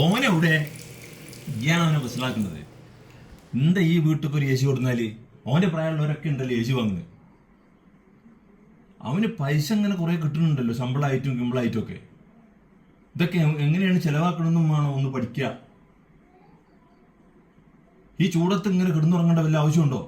ഓനെവിടെ ഇയാണ് അവനെ മനസ്സിലാക്കുന്നത്. എന്താ ഈ വീട്ടിൽ ഒരു യേശു കൊടുത്താൽ? അവന്റെ പ്രായമുള്ളവരൊക്കെ ഉണ്ടല്ലോ യേശു വാങ്ങുന്നത് അവന് പൈസ ഇങ്ങനെ കുറെ കിട്ടുന്നുണ്ടല്ലോ ശമ്പളമായിട്ടും കിമ്പളായിട്ടും ഒക്കെ. ഇതൊക്കെ എങ്ങനെയാണ് ചെലവാക്കണമെന്നും വേണം ഒന്ന് പഠിക്കുക. ഈ ചൂടത്ത് ഇങ്ങനെ കിടന്നുറങ്ങേണ്ട വല്ല ആവശ്യമുണ്ടോ?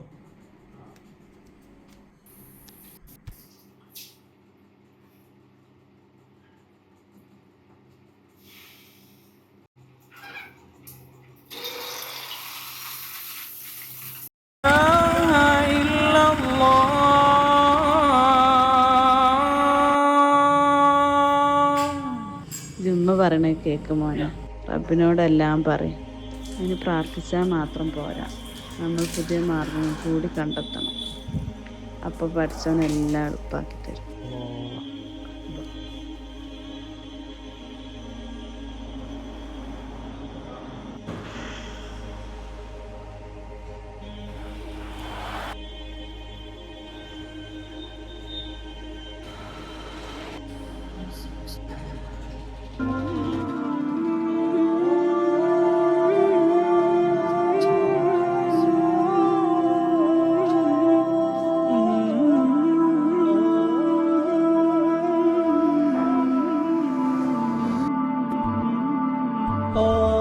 ജുമ്മ പറയണേ കേക്ക് മോനെ. റബ്ബിനോടെല്ലാം പറയും. അതിന് പ്രാർത്ഥിച്ചാൽ മാത്രം പോരാ. നമ്മൾ പുതിയ മാർഗം കൂടി കണ്ടെത്തണം. അപ്പോൾ പഠിച്ചവനെല്ലാം എളുപ്പാക്കി തരും. Oh.